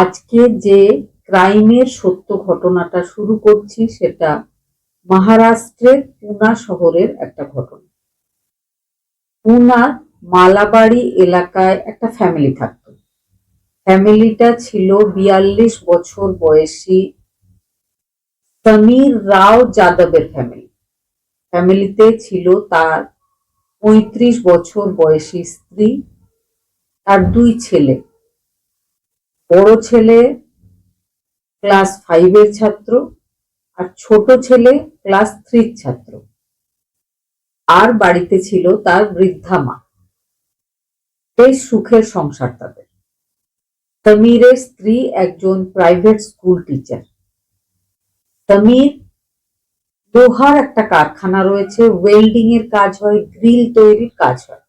আজকে যে ক্রাইমের সত্য ঘটনাটা শুরু করছি সেটা মহারাষ্ট্রের পুনা শহরের একটা ঘটনা। পুনার মালাবাড়ি এলাকায় একটা ফ্যামিলি থাকতো। ফ্যামিলিটা ছিল বিয়াল্লিশ বছর বয়সী সমীর রাও যাদবের ফ্যামিলি ফ্যামিলিতে ছিল তার পঁয়ত্রিশ বছর বয়সী স্ত্রী, তার দুই ছেলে। বড় ছেলে ক্লাস ফাইভের ছাত্র, আর ছোট ছেলে ক্লাস থ্রির ছাত্র। আর বাড়িতে ছিল তার বৃদ্ধা মা। বেশ সুখের সংসার তাদের। সমীরের স্ত্রী একজন প্রাইভেট স্কুল টিচার সমীর লোহার একটা কারখানা রয়েছে ওয়েল্ডিং এর কাজ হয় গ্রিল তৈরির কাজ হয়।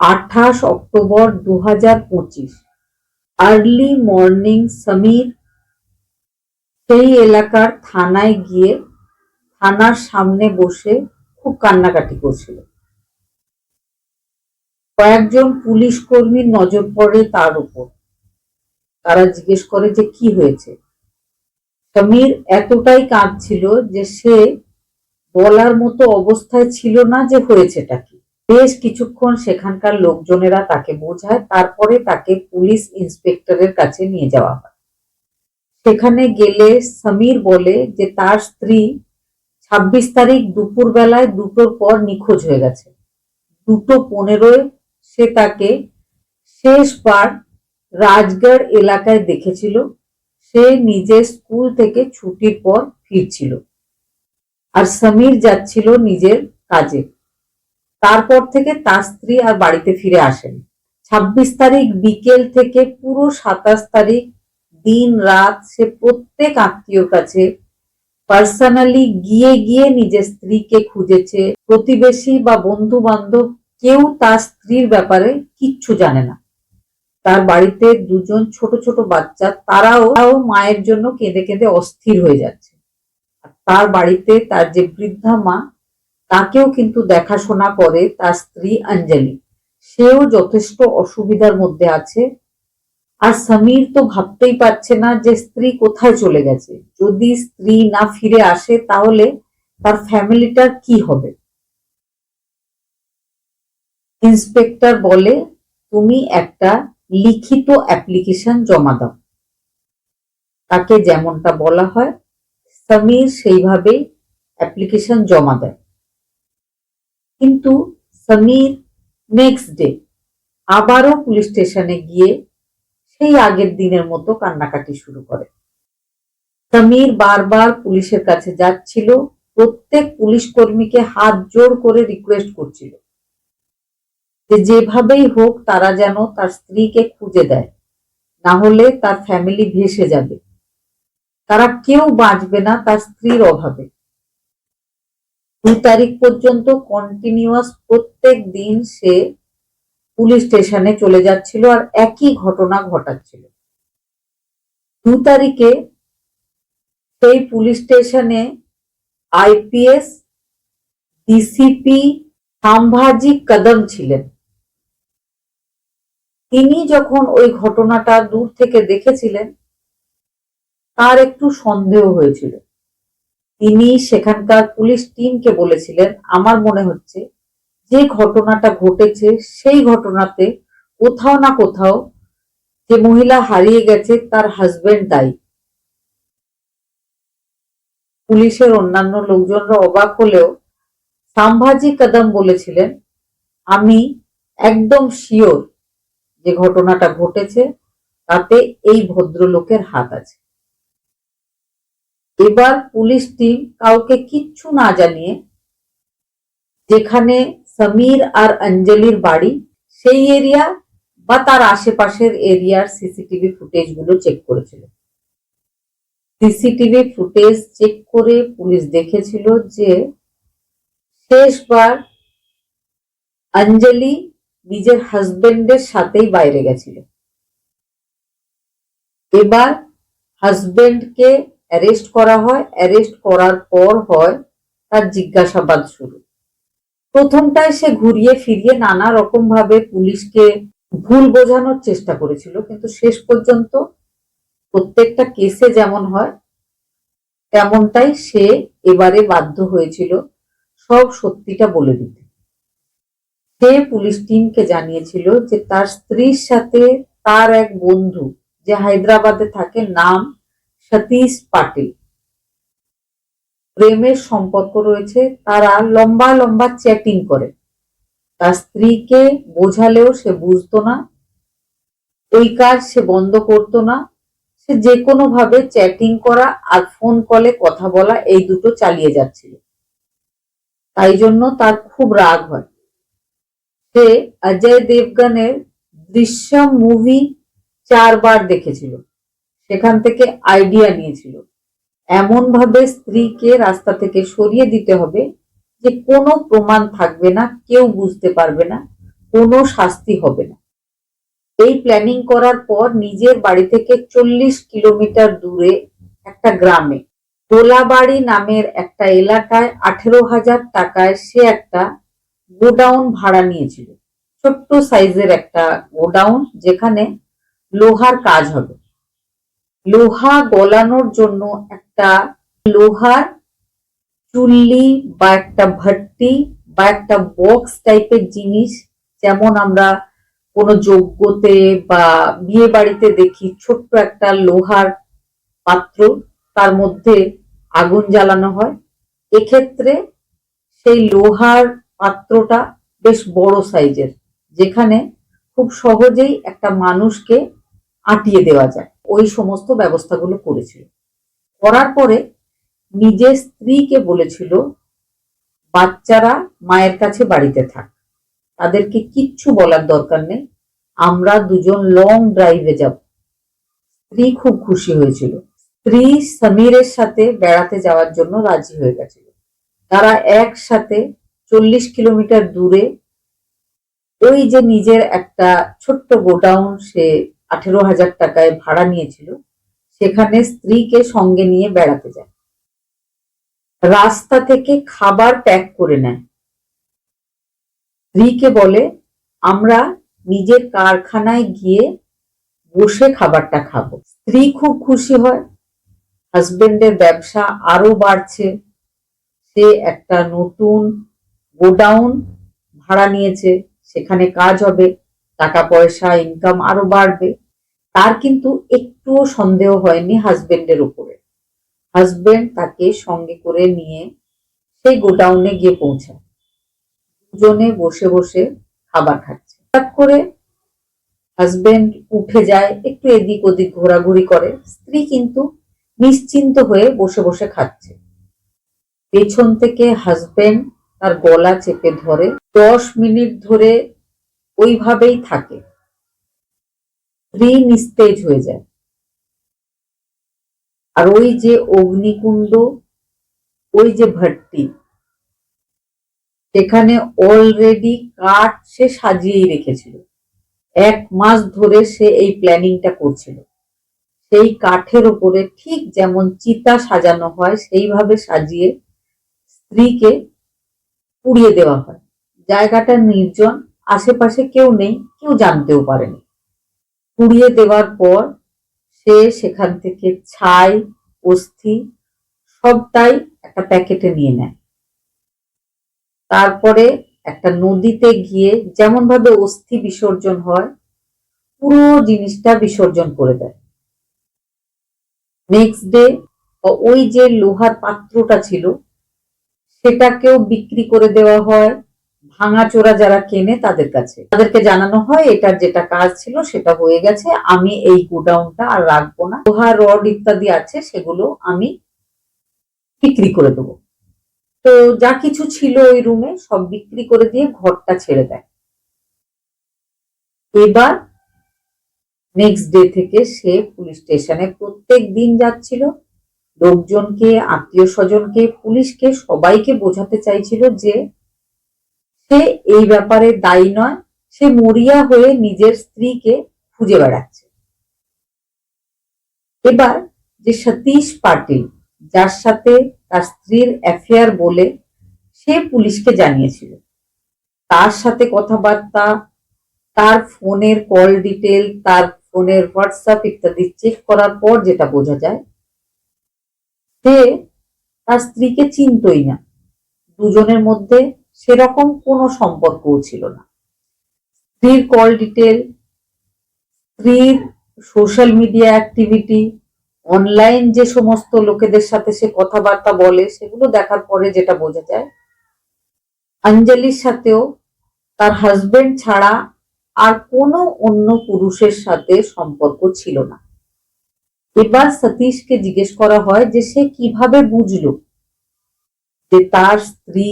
আঠাশ অক্টোবর দু হাজার পঁচিশ। আর্লি মর্নিং সমীর সেই এলাকার থানায় গিয়ে থানার সামনে বসে খুব কান্নাকাটি করছিল। কয়েকজন পুলিশ কর্মীর নজর পড়ে তার উপর। তারা জিজ্ঞেস করে যে কি হয়েছে? সমীর এতটাই কাঁদছিল যে সে বলার মতো অবস্থায় ছিল না যে হয়েছেটা কি। বেশ কিছুক্ষণ সেখানকার লোকজনেরা তাকে বোঝায়, তারপরে তাকে পুলিশ ইন্সপেক্টরের কাছে নিয়ে যাওয়া হয়। সেখানে গেলে সমীর বলে যে, তার স্ত্রী ছাব্বিশ তারিখ দুপুর বেলায় দুটোর পর নিখোঁজ হয়ে গেছে। দুটো পনেরোয় সে তাকে শেষবার রাজগড় এলাকায় দেখেছিল। সে নিজের স্কুল থেকে ছুটির পর ফিরছিল। আর সমীর যাচ্ছিল নিজের কাজে। তারপর থেকে তার স্ত্রী আর বাড়িতে ফিরে আসেন। ছাব্বিশ তারিখ বিকেল থেকে পুরো সাতাশ তারিখ দিন রাত সে প্রত্যেক আত্মীয়র কাছে পার্সোনালি গিয়ে গিয়ে নিজের স্ত্রীকে খুঁজেছে। প্রতিবেশী বা বন্ধু বান্ধব কেউ তার স্ত্রীর ব্যাপারে কিচ্ছু জানে না। তার বাড়িতে দুজন ছোট ছোট বাচ্চা, তারাও মায়ের জন্য কেঁদে কেঁদে অস্থির হয়ে যাচ্ছে। তার বাড়িতে তার যে বৃদ্ধা মা তাকেও কিন্তু দেখাশোনা করে তার স্ত্রী অঞ্জলি। সেও যথেষ্ট অসুবিধার মধ্যে আছে। আর সমীর তো ভাবতেই পারছে না যে স্ত্রী কোথায় চলে গেছে। যদি স্ত্রী না ফিরে আসে, তাহলে তার ফ্যামিলিটার কি হবে? ইন্সপেক্টর বলে, তুমি একটা লিখিত অ্যাপ্লিকেশন জমা দাও। তাকে যেমনটা বলা হয়, সমীর সেইভাবেই অ্যাপ্লিকেশন জমা দেয়। কিন্তু সমীর নেক্সট ডে আবারও পুলিশ স্টেশনে গিয়ে সেই আগের দিনের মতো কান্নাকাটি শুরু করে। সমীর বারবার পুলিশের কাছে যাচ্ছিল, প্রত্যেক পুলিশ কর্মীকে হাত জোড় করে রিকোয়েস্ট করছিল। যে যেভাবেই হোক তারা যেন তার স্ত্রীকে খুঁজে দেয়, না হলে তার ফ্যামিলি ভেসে যাবে। তারা কেউ বাঁচবে না তার স্ত্রীর অভাবে। দু তারিখ পর্যন্ত কন্টিনিউয়াস প্রত্যেক দিন সে পুলিশ স্টেশনে চলে যাচ্ছিল আর একই ঘটনা ঘটাচ্ছিল। দু তারিখে সেই পুলিশ স্টেশনে আইপিএস ডিসিপি সাম্ভাজি কদম ছিলেন। তিনি যখন ওই ঘটনাটা দূর থেকে দেখেছিলেন, তার একটু সন্দেহ হয়েছিল। তিনি সেখানকার পুলিশ টিমকে বলেছিলেন, আমার মনে হচ্ছে যে ঘটনাটা ঘটেছে, সেই ঘটনাতে কোথাও না কোথাও যে মহিলা হারিয়ে গেছে, তার হাজবেন্ড দায়ী। পুলিশের অন্যান্য লোকজনরা অবাক হলেও সাম্ভাজি কদম বলেছিলেন, আমি একদম শিওর যে ঘটনাটা ঘটেছে, তাতে এই ভদ্রলোকের হাত আছে। এবার পুলিশ টিম কাউকে কিচ্ছু না জানিয়ে যেখানে সমীর আর অঞ্জলির বাড়ি, সেই এরিয়া বা তার আশেপাশের এরিয়ার সিসিটিভি ফুটেজগুলো চেক করেছিল। সিসিটিভি ফুটেজ চেক করে পুলিশ দেখেছিল যে শেষবার অঞ্জলি নিজের হাজবেন্ডের সাথেই বাইরে গেছিল। এবার হাজবেন্ডকে অ্যারেস্ট করা হয়, অ্যারেস্ট করার পর হয় তার জিজ্ঞাসাবাদ শুরু। প্রথমটায় সে ঘুরিয়ে ফিরিয়ে নানা রকম ভাবে পুলিশকে ভুল বোঝানোর চেষ্টা করেছিল, কিন্তু শেষ পর্যন্ত প্রত্যেকটা কেসে যেমন হয়, তেমনটাই সে এবারে বাধ্য হয়েছিল সব সত্যিটা বলে দিতে। সে পুলিশ টিমকে জানিয়েছিল যে তার স্ত্রীর সাথে তার এক বন্ধু যে হায়দ্রাবাদে থাকে, নাম সতীশ পাটিল। প্রেমের সম্পর্ক রয়েছে, তারা লম্বা লম্বা চ্যাটিং করে। তার স্ত্রীকে বোঝালেও সে বুঝতো না, ওই কাজ সে বন্ধ করতো না। সে যে কোনো ভাবে চ্যাটিং করা আর ফোন কলে কথা বলা এই দুটো চালিয়ে যাচ্ছিল। তাই জন্য তার খুব রাগ হয়। সে অজয় দেবগানের দৃশ্যম মুভি চারবার দেখেছিল। সেখান থেকে আইডিয়া নিয়েছিল। এমন ভাবে স্ত্রীকে রাস্তা থেকে সরিয়ে দিতে হবে যে কোনো প্রমাণ থাকবে না, কেউ বুঝতে পারবে না, কোনো শাস্তি হবে না। এই প্ল্যানিং করার পর নিজের বাড়ি থেকে চল্লিশ কিলোমিটার দূরে একটা গ্রামে কোলাবাড়ি নামের একটা এলাকায় আঠেরো হাজার টাকায় সে একটা গোডাউন ভাড়া নিয়েছিল। ছোট্ট সাইজের একটা গোডাউন যেখানে লোহার কাজ হবে। লোহা গলানোর জন্য একটা লোহার চুল্লি বা একটা ভাট্টি বা একটা বক্স টাইপের জিনিস। যেমন আমরা কোনো যজ্ঞতে বা বিয়ে বাড়িতে দেখি ছোট্ট একটা লোহার পাত্র, তার মধ্যে আগুন জ্বালানো হয়। এক্ষেত্রে সেই লোহার পাত্রটা বেশ বড় সাইজের, যেখানে খুব সহজেই একটা মানুষকে আটিয়ে দেওয়া যায়। ওই সমস্ত ব্যবস্থাগুলো করেছিল। করার পরে নিজের স্ত্রীকে বলেছিল, বাচ্চারা মায়ের কাছে বাড়িতে থাক। তাদেরকে কিচ্ছু বলার দরকার নেই। আমরা দুজন লং ড্রাইভে যাব। স্ত্রী খুব খুশি হয়েছিল। স্ত্রী সমীরের সাথে বেড়াতে যাওয়ার জন্য রাজি হয়ে গেছিল। তারা একসাথে চল্লিশ কিলোমিটার দূরে ওই যে নিজের একটা ছোট্ট গোডাউন সে আঠেরো হাজার টাকায় ভাড়া নিয়েছিল, সেখানে স্ত্রীকে সঙ্গে নিয়ে বেড়াতে যায়। রাস্তা থেকে খাবার প্যাক করে নেয়। স্ত্রীকে বলে, আমরা নিজের কারখানায় গিয়ে বসে খাবারটা খাব। স্ত্রী খুব খুশি হয়। হাজবেন্ডের ব্যবসা আরও বাড়ছে। সে একটা নতুন গোডাউন ভাড়া নিয়েছে। সেখানে কাজ হবে। টাকা পয়সা ইনকাম আরও বাড়বে। তার কিন্তু একটুও সন্দেহ হয়নি হাজবেন্ডের উপরে। হাজবেন্ড তাকে সঙ্গে করে নিয়ে সেই গোডাউনে গিয়ে পৌঁছায়। দুজনে বসে বসে খাবার খাচ্ছে। হঠাৎ করে হাজবেন্ড উঠে যায়, একটু এদিক ওদিক ঘোরাঘুরি করে। স্ত্রী কিন্তু নিশ্চিন্ত হয়ে বসে বসে খাচ্ছে। পেছন থেকে হাজবেন্ড তার গলা চেপে ধরে দশ মিনিট ধরে ওইভাবেই থাকে। স্ত্রী নিস্তেজ হয়ে যায়। আর ওই যে অগ্নিকুণ্ড, ওই যে ভাট্টি সেখানে অলরেডি কাঠ সে সাজিয়েই রেখেছিল। এক মাস ধরে সে এই প্ল্যানিংটা করছিল। সেই কাঠের উপরে ঠিক যেমন চিতা সাজানো হয়, সেইভাবে সাজিয়ে স্ত্রীকে পুড়িয়ে দেওয়া হয়। জায়গাটা নির্জন আশেপাশে কেউ নেই, কেউ জানতেও পারেনি। পুড়িয়ে দেওয়ার পর সে সেখান থেকে ছাই, অস্থি, সবটাই একটা প্যাকেটে নিয়ে নেয়। তারপরে একটা নদীতে গিয়ে যেমন ভাবে অস্থি বিসর্জন হয়, পুরো জিনিসটা বিসর্জন করে দেয়। নেক্সট ডে ওই যে লোহার পাত্রটা ছিল, সেটাকেও বিক্রি করে দেওয়া হয়। ভাঙাচোরা যারা কেনে তাদের কাছে। তাদেরকে জানানো হয়, এটার যেটা কাজ ছিল সেটা হয়ে গেছে, আমি এই গোডাউনটা আর রাখব না। লোহা, রড ইত্যাদি আছে, সেগুলো আমি বিক্রি করে দেবো। তো যা কিছু ছিল ওই রুমে, সব বিক্রি করে দিয়ে ঘরটা ছেড়ে দেয়। এবার নেক্সট ডে থেকে সে পুলিশ স্টেশনে প্রত্যেক দিন যাচ্ছিল। লোকজনকে, আত্মীয় স্বজনকে, পুলিশকে, সবাইকে বোঝাতে চাইছিল যে সে এই ব্যাপারে দায়ী নয়, সে মরিয়া হয়ে নিজের স্ত্রীকে খুঁজে বেড়াচ্ছে। এবার যে সতীশ পাটিল, যার সাথে তার স্ত্রীর অ্যাফেয়ার বলে, সে পুলিশকে জানিয়েছিল। তার সাথে কথাবার্তা, তার ফোনের কল ডিটেল, তার ফোনের হোয়াটসঅ্যাপ ইত্যাদি চেক করার পর যেটা বোঝা যায়, সে তার স্ত্রীকে চিনতই না। দুজনের মধ্যে সেরকম কোনো সম্পর্কও ছিল না। স্ত্রীর কল ডিটেল স্ত্রীর সোশ্যাল মিডিয়া অ্যাক্টিভিটি অনলাইন যে সমস্ত লোকেদের সাথে সে কথাবার্তা বলে, সেগুলো দেখার পরে যেটা বোঝা যায়, অঞ্জলির সাথেও তার হাজবেন্ড ছাড়া আর কোনো অন্য পুরুষের সাথে সম্পর্ক ছিল না। এবার সতীশকে জিজ্ঞেস করা হয় যে সে কীভাবে বুঝলো যে তার স্ত্রী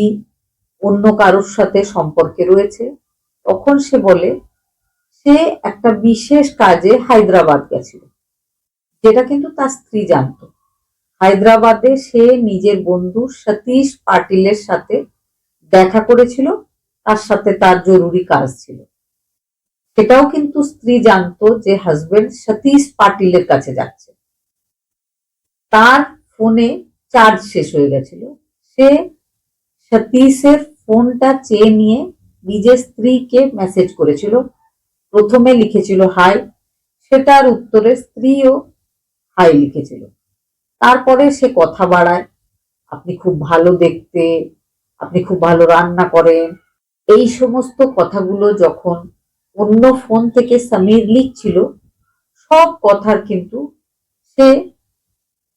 অন্য কারোর সাথে সম্পর্কে রয়েছে। তখন সে বলে, সে একটা বিশেষ কাজে হায়দ্রাবাদ গেছিল, যেটা কিন্তু তার স্ত্রী জানত। হায়দ্রাবাদে সে নিজের বন্ধু সতীশ পাটিলের সাথে দেখা করেছিল, তার সাথে তার জরুরি কাজ ছিল। সেটাও কিন্তু স্ত্রী জানতো যে হাজবেন্ড সতীশ পাটিলের কাছে যাচ্ছে। তার ফোনে চার্জ শেষ হয়ে গেছিল। সে সতীশের ফোনটা চেয়ে নিয়ে নিজের স্ত্রীকে মেসেজ করেছিল। প্রথমে লিখেছিল, হাই। সেটার উত্তরে স্ত্রীও, হাই লিখেছিল। তারপরে সে কথা বাড়ায়, আপনি খুব ভালো দেখতে, আপনি খুব ভালো রান্না করেন। এই সমস্ত কথাগুলো যখন অন্য ফোন থেকে সমীর লিখছিল, সব কথার কিন্তু সে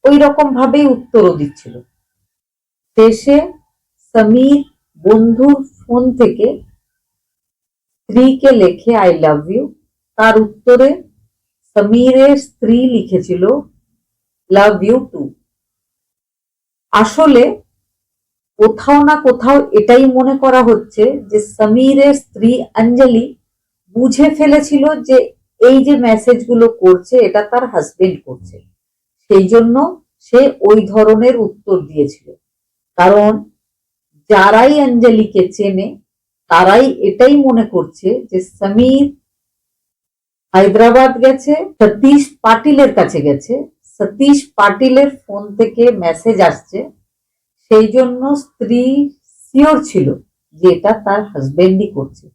ওই রকম ভাবেই উত্তরও দিচ্ছিল। শেষে সমীর বন্ধুর ফোন থেকে স্ত্রীকে লেখে আই লাভ ইউ তার উত্তরে সমীরের স্ত্রী লিখেছিল লাভ ইউ টু আসলে কোথাও না কোথাও এটাই মনে করা হচ্ছে যে সমীরের স্ত্রী অঞ্জলি বুঝে ফেলেছিল যে এই যে মেসেজগুলো করছে, এটা তার হাজবেন্ড করছে। সেই জন্য সে ওই ধরনের উত্তর দিয়েছিল। কারণ যারাই অঞ্জলিকে চেনে, তারাই এটাই মনে করছে যে সমীর হায়দ্রাবাদ গেছে, সতীশ পাটিলের কাছে গেছে। সতীশ পাটিলের ফোন থেকে মেসেজ আসছে। সেই জন্য স্ত্রী সিওর ছিল যে এটা তার হাজবেন্ডই করছে।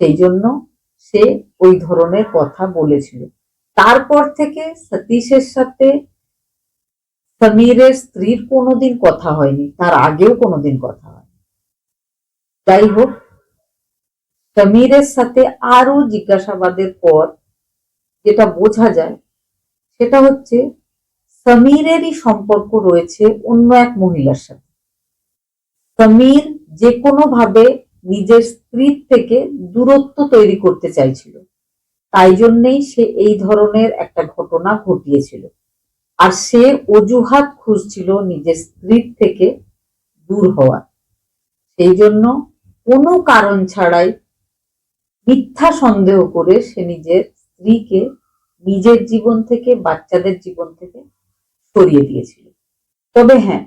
সেই জন্য সে ওই ধরনের কথা বলেছিল। তারপর থেকে সতীশের সাথে সমীরের স্ত্রীর কোনোদিন কথা হয়নি। তার আগেও কোনোদিন কথা যাই হোক, সমীরের সাথে আরও জিজ্ঞাসাবাদের পর যেটা বোঝা যায়, সেটা হচ্ছে সমীরেরই সম্পর্ক রয়েছে অন্য এক মহিলার সাথে। সমীর যে ভাবে নিজের স্ত্রীর থেকে দূরত্ব তৈরি করতে চাইছিল, তাই জন্যেই সে এই ধরনের একটা ঘটনা ঘটিয়েছিল। আর সে অজুহাত খুঁজছিল নিজের স্ত্রীর থেকে দূর হওয়ার। সেই জন্য কোনো কারণ ছাড়াই মিথ্যা সন্দেহ করে সে নিজের স্ত্রীকে নিজের জীবন থেকে, বাচ্চাদের জীবন থেকে সরিয়ে দিয়েছিল। তবে হ্যাঁ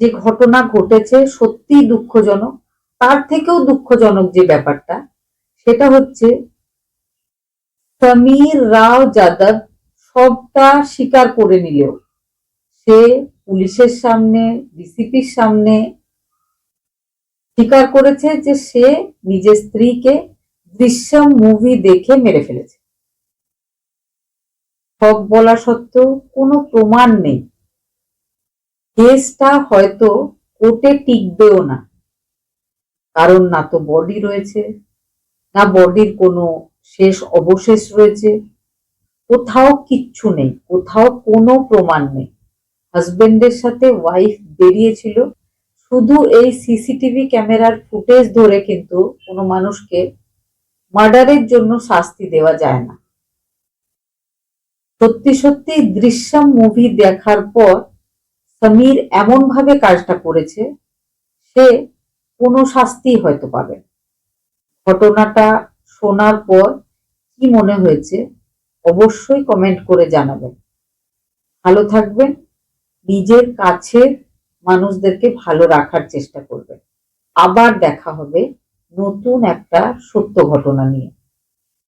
যে ঘটনা ঘটেছে সত্যিই দুঃখজনক। তার থেকেও দুঃখজনক যে ব্যাপারটা, সেটা হচ্ছে সমীর রাও যাদব সবটা স্বীকার করে নিলেও সে পুলিশের সামনে, ডিসিপির সামনে স্বীকার করেছে যে সে নিজের স্ত্রীকে দৃশ্যম মুভি দেখে মেরে ফেলেছে। সব বলা সত্ত্বেও কোনো প্রমাণ নেই। কেসটা হয়তো কোর্টে টিকবেও না। কারণ না তো বডি রয়েছে, না বডির কোনো শেষ অবশেষ রয়েছে। কোথাও কিচ্ছু নেই, কোথাও কোনো প্রমাণ নেই। হাজবেন্ডের সাথে ওয়াইফ বেরিয়েছিল। শুধু এই সিসিটিভি ক্যামেরার ফুটেজ ধরে কিন্তু কোনো মানুষকে মার্ডারের জন্য শাস্তি দেওয়া যায় না। সত্যি সত্যি দৃশ্যম মুভি দেখার পর সমীর এমন ভাবে কাজটা করেছে, সে কোনো শাস্তি হয়তো পাবে ঘটনাটা শোনার পর কি মনে হয়েছে অবশ্যই কমেন্ট করে জানাবেন। ভালো থাকবেন, নিজের কাছের মানুষদেরকে ভালো রাখার চেষ্টা করবে। আবার দেখা হবে নতুন একটা সত্য ঘটনা নিয়ে।